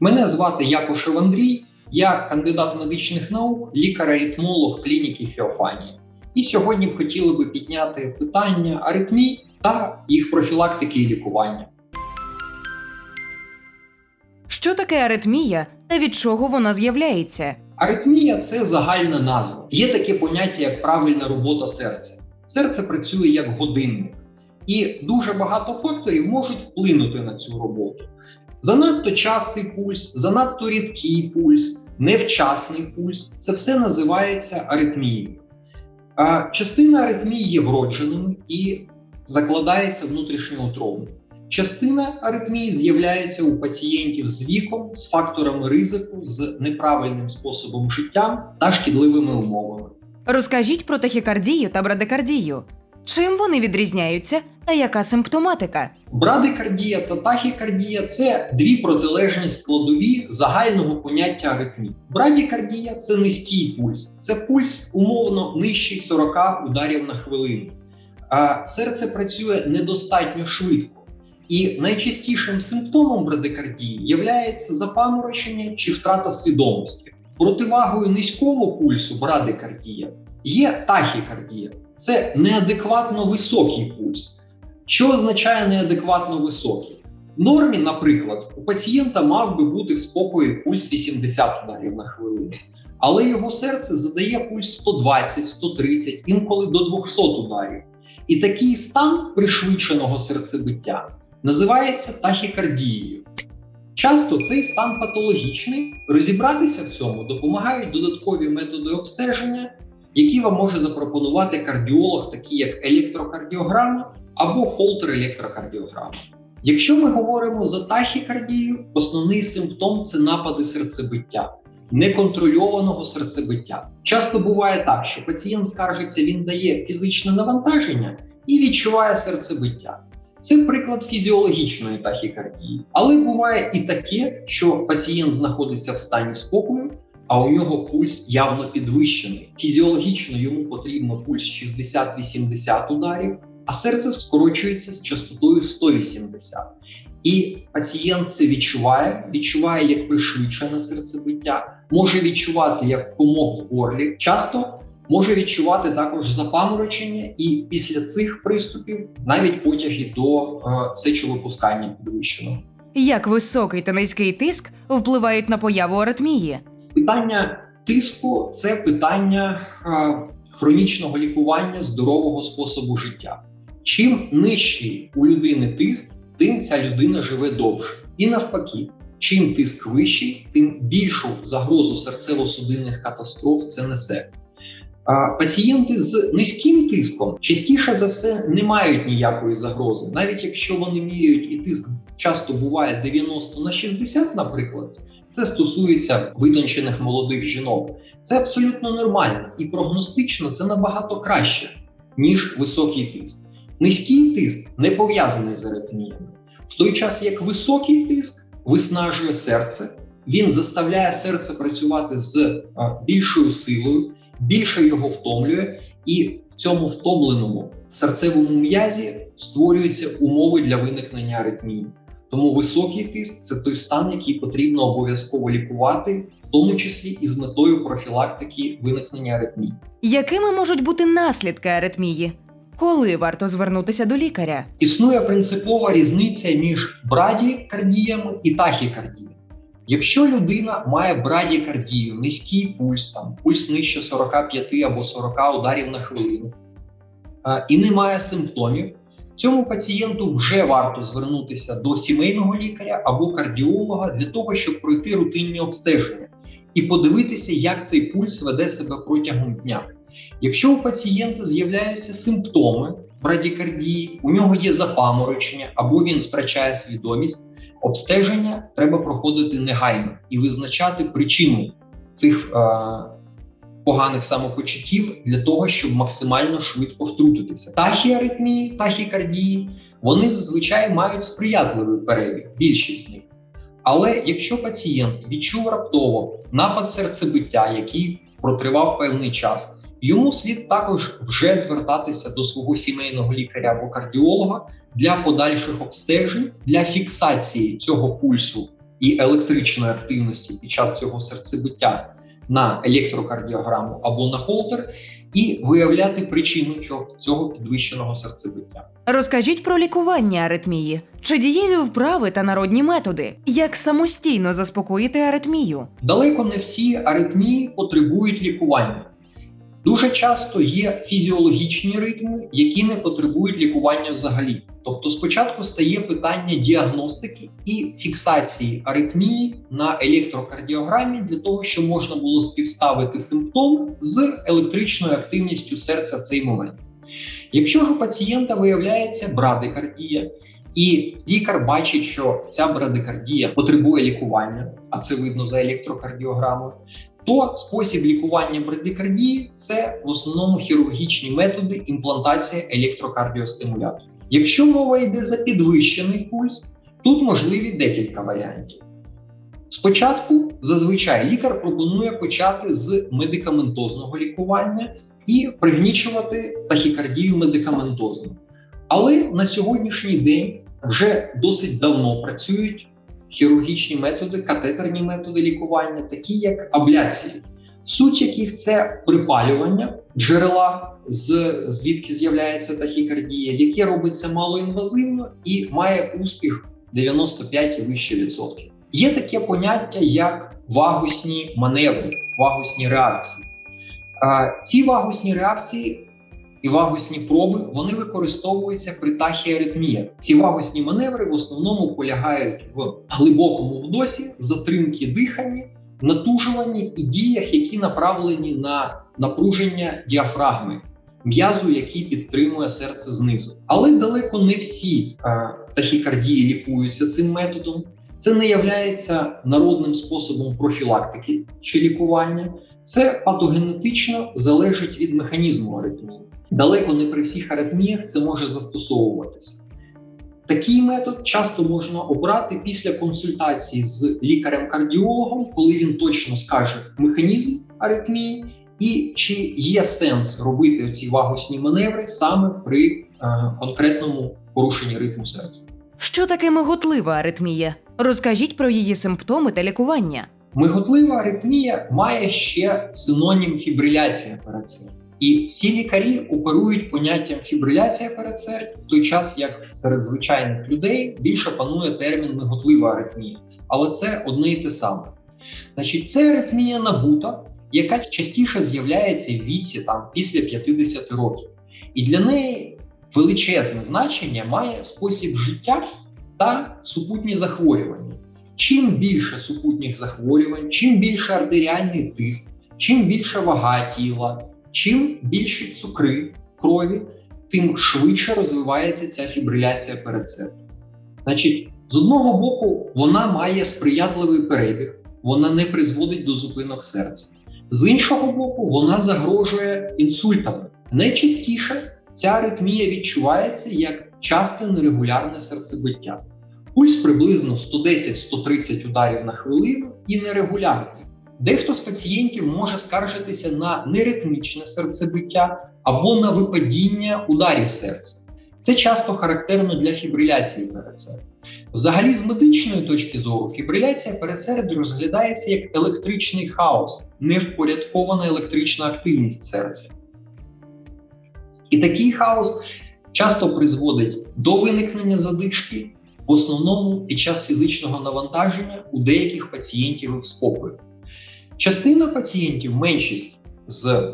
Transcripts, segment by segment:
Мене звати Якушев Андрій, я кандидат медичних наук, лікар-аритмолог клініки Феофанії. І сьогодні б хотіли би підняти питання аритмій та їх профілактики і лікування. Що таке аритмія та від чого вона з'являється? Аритмія це загальна назва. Є таке поняття, як правильна робота серця. Серце працює як годинник, і дуже багато факторів можуть вплинути на цю роботу. Занадто частий пульс, занадто рідкий пульс, невчасний пульс це все називається аритмією. Частина аритмії є вродженими і закладається внутрішньоутробно. Частина аритмії з'являється у пацієнтів з віком, з факторами ризику, з неправильним способом життя та шкідливими умовами. Розкажіть про тахікардію та брадикардію. Чим вони відрізняються та яка симптоматика? Брадикардія та тахікардія це дві протилежні складові загального поняття аритмії. Брадікардія це низький пульс, це пульс умовно нижчий 40 ударів на хвилину. А серце працює недостатньо швидко. І найчастішим симптомом брадикардії є запаморочення чи втрата свідомості. Противагою низького пульсу брадикардія є тахікардія. Це неадекватно високий пульс. Що означає неадекватно високий? В нормі, наприклад, у пацієнта мав би бути в спокої пульс 80 ударів на хвилину, але його серце задає пульс 120, 130, інколи до 200 ударів. І такий стан пришвидшеного серцебиття називається тахікардією. Часто цей стан патологічний. Розібратися в цьому допомагають додаткові методи обстеження, які вам може запропонувати кардіолог, такі як електрокардіограма або холтер-електрокардіограма. Якщо ми говоримо за тахікардію, основний симптом це напади серцебиття, неконтрольованого серцебиття. Часто буває так, що пацієнт скаржиться, він дає фізичне навантаження і відчуває серцебиття. Це приклад фізіологічної тахікардії. Але буває і таке, що пацієнт знаходиться в стані спокою, а у нього пульс явно підвищений. Фізіологічно йому потрібно пульс 60-80 ударів, а серце скорочується з частотою 180. І пацієнт це відчуває, відчуває як пришвидшене серцебиття, може відчувати як комок в горлі. Часто може відчувати також запаморочення, і після цих приступів навіть потяги до е, сечовипускання підвищеного. Як високий та низький тиск впливають на появу аритмії? Питання тиску це питання е, хронічного лікування здорового способу життя. Чим нижчий у людини тиск, тим ця людина живе довше. І навпаки, чим тиск вищий, тим більшу загрозу серцево-судинних катастроф це несе. Пацієнти з низьким тиском частіше за все не мають ніякої загрози, навіть якщо вони міряють і тиск часто буває 90 на 60, наприклад. Це стосується витончених молодих жінок. Це абсолютно нормально і прогностично це набагато краще, ніж високий тиск. Низький тиск не пов'язаний з аритміями. В той час як високий тиск виснажує серце, він заставляє серце працювати з більшою силою більше його втомлює, і в цьому втомленому серцевому м'язі створюються умови для виникнення аритмії. Тому високий тиск це той стан, який потрібно обов'язково лікувати, в тому числі і з метою профілактики виникнення аритмії. Якими можуть бути наслідки аритмії? Коли варто звернутися до лікаря? Існує принципова різниця між брадікардіями і тахікардіями. Якщо людина має брадікардію, низький пульс, там пульс нижче 45 або 40 ударів на хвилину і не має симптомів, цьому пацієнту вже варто звернутися до сімейного лікаря або кардіолога для того, щоб пройти рутинні обстеження і подивитися, як цей пульс веде себе протягом дня. Якщо у пацієнта з'являються симптоми брадікардії, у нього є запаморочення або він втрачає свідомість. Обстеження треба проходити негайно і визначати причину цих е, поганих самопочуттів для того, щоб максимально швидко втрутитися. Тахіаритмії, тахікардії вони зазвичай мають сприятливий перебіг, більшість з них. Але якщо пацієнт відчув раптово напад серцебиття, який протривав певний час, йому слід також вже звертатися до свого сімейного лікаря або кардіолога для подальших обстежень, для фіксації цього пульсу і електричної активності під час цього серцебиття на електрокардіограму або на холтер, і виявляти причину цього- підвищеного серцебиття. Розкажіть про лікування аритмії. Чи дієві вправи та народні методи? Як самостійно заспокоїти аритмію? Далеко не всі аритмії потребують лікування. Дуже часто є фізіологічні ритми, які не потребують лікування взагалі. Тобто, спочатку стає питання діагностики і фіксації аритмії на електрокардіограмі для того, щоб можна було співставити симптом з електричною активністю серця в цей момент. Якщо ж у пацієнта виявляється брадикардія, і лікар бачить, що ця брадикардія потребує лікування, а це видно за електрокардіограмою, то спосіб лікування брадикардії це в основному хірургічні методи імплантація електрокардіостимуляторів. Якщо мова йде за підвищений пульс, тут можливі декілька варіантів. Спочатку зазвичай лікар пропонує почати з медикаментозного лікування і пригнічувати тахікардію медикаментозно. Але на сьогоднішній день вже досить давно працюють хірургічні методи, катетерні методи лікування, такі як абляції, суть яких це припалювання джерела, з звідки з'являється тахікардія, яке робиться малоінвазивно і має успіх 95 і вище відсотків. Є таке поняття як вагусні маневри, вагусні реакції. Ці вагусні реакції і вагусні проби вони використовуються при тахіаритміях. Ці вагусні маневри в основному полягають в глибокому вдосі, затримки дихання, натужуванні і діях, які направлені на напруження діафрагми, м'язу, який підтримує серце знизу. Але далеко не всі е, тахікардії лікуються цим методом. Це не являється народним способом профілактики чи лікування. Це патогенетично залежить від механізму аритмії. Далеко не при всіх аритміях це може застосовуватися. Такий метод часто можна обрати після консультації з лікарем-кардіологом, коли він точно скаже механізм аритмії і чи є сенс робити ці вагосні маневри саме при е, конкретному порушенні ритму серця. Що таке миготлива аритмія? Розкажіть про її симптоми та лікування. Миготлива аритмія має ще синонім фібриляція передсердя. І всі лікарі оперують поняттям фібриляція передсердя, в той час як серед звичайних людей більше панує термін миготлива аритмія. Але це одне і те саме. Значить, це аритмія набута, яка частіше з'являється в віці там після 50 років. І для неї величезне значення має спосіб життя та супутні захворювання. Чим більше супутніх захворювань, чим більше артеріальний тиск, чим більше вага тіла, чим більші цукри крові, тим швидше розвивається ця фібриляція передсердя. Значить, з одного боку, вона має сприятливий перебіг, вона не призводить до зупинок серця. З іншого боку, вона загрожує інсультами. Найчастіше ця аритмія відчувається як часте нерегулярне серцебиття. Пульс приблизно 110-130 ударів на хвилину і нерегулярний. Дехто з пацієнтів може скаржитися на неритмічне серцебиття або на випадіння ударів серця. Це часто характерно для фібриляції передсердя. Взагалі, з медичної точки зору, фібриляція передсердя розглядається як електричний хаос, невпорядкована електрична активність серця. І такий хаос часто призводить до виникнення задишки, в основному під час фізичного навантаження у деяких пацієнтів в спокою. Частина пацієнтів, меншість з,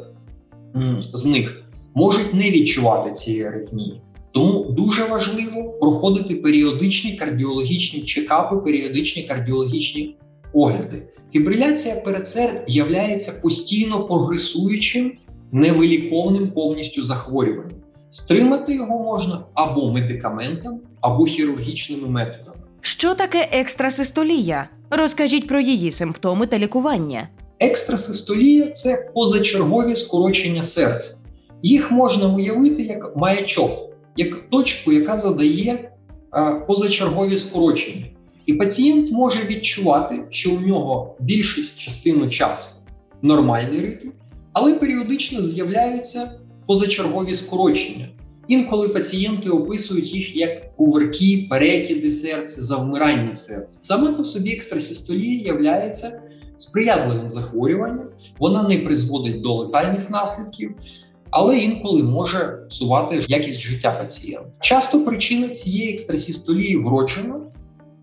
з них, можуть не відчувати цієї аритмії. Тому дуже важливо проходити періодичні кардіологічні чекапи, періодичні кардіологічні огляди. Фібриляція передсерд являється постійно прогресуючим, невиліковним повністю захворюванням. Стримати його можна або медикаментом, або хірургічними методами. Що таке екстрасистолія? Розкажіть про її симптоми та лікування. Екстрасистолія це позачергові скорочення серця. Їх можна уявити як маячок, як точку, яка задає е, позачергові скорочення. І пацієнт може відчувати, що у нього більшість частину часу нормальний ритм, але періодично з'являються позачергові скорочення. Інколи пацієнти описують їх як кувырки, перекиди серця, завмирання серця. Саме по собі екстрасістолія є сприятливим захворюванням, вона не призводить до летальних наслідків, але інколи може псувати якість життя пацієнта. Часто причина цієї екстрасістолії вроджена,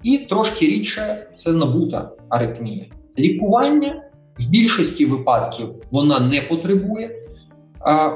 і трошки рідше це набута аритмія. Лікування в більшості випадків вона не потребує,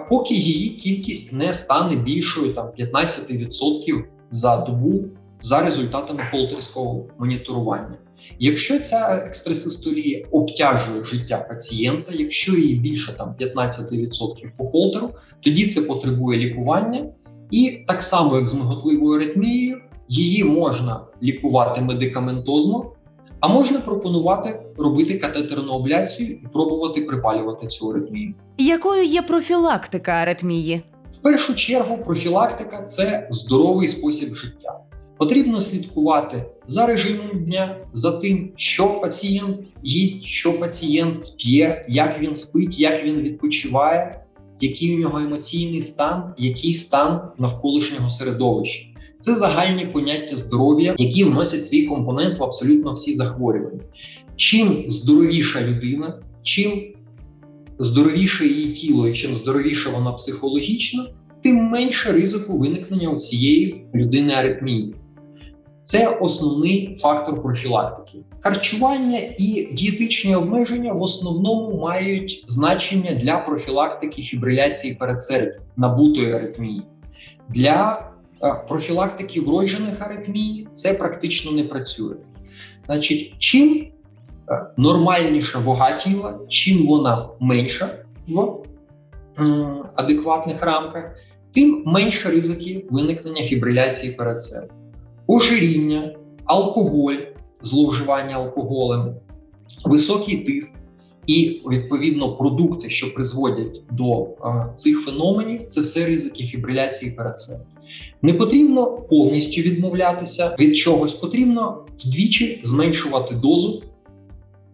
поки її кількість не стане більшою там 15% за добу за результатами холтерського моніторування. Якщо ця екстрасистолія обтяжує життя пацієнта, якщо її більше там 15% по холтеру, тоді це потребує лікування, і так само, як з миготливою аритмією, її можна лікувати медикаментозно, а можна пропонувати робити катетерну абляцію і пробувати припалювати цю аритмію. Якою є профілактика аритмії? В першу чергу профілактика це здоровий спосіб життя. Потрібно слідкувати за режимом дня, за тим, що пацієнт їсть, що пацієнт п'є, як він спить, як він відпочиває, який у нього емоційний стан, який стан навколишнього середовища. Це загальні поняття здоров'я, які вносять свій компонент в абсолютно всі захворювання. Чим здоровіша людина, чим здоровіше її тіло і чим здоровіше вона психологічно, тим менше ризику виникнення у цієї людини аритмії. Це основний фактор профілактики. Харчування і дієтичні обмеження в основному мають значення для профілактики фібриляції передсердя набутої аритмії. Для профілактики вроджених аритмій це практично не працює. Значить, чим е, нормальніша вага тіла, чим вона менша в адекватних рамках, тим менше ризики виникнення фібриляції передсердя ожиріння, алкоголь, зловживання алкоголем, високий тиск і відповідно продукти, що призводять до е, цих феноменів, це все ризики фібриляції передсердя. Не потрібно повністю відмовлятися від чогось, потрібно вдвічі зменшувати дозу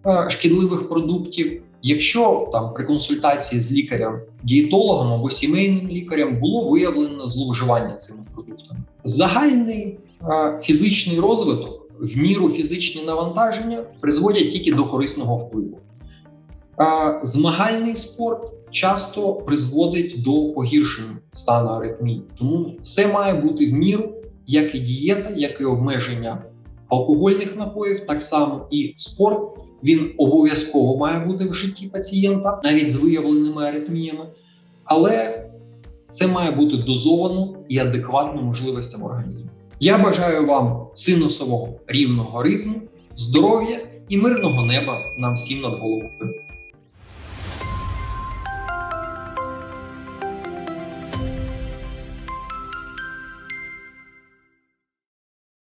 е, шкідливих продуктів. Якщо там при консультації з лікарем-дієтологом або сімейним лікарем було виявлено зловживання цими продуктами, загальний е, фізичний розвиток в міру фізичні навантаження призводять тільки до корисного впливу. Е, змагальний спорт часто призводить до погіршення стану аритмії, тому все має бути в міру, як і дієта, як і обмеження алкогольних напоїв, так само і спорт. Він обов'язково має бути в житті пацієнта, навіть з виявленими аритміями, але це має бути дозовано і адекватно можливостям організму. Я бажаю вам синусового рівного ритму, здоров'я і мирного неба нам всім над головою.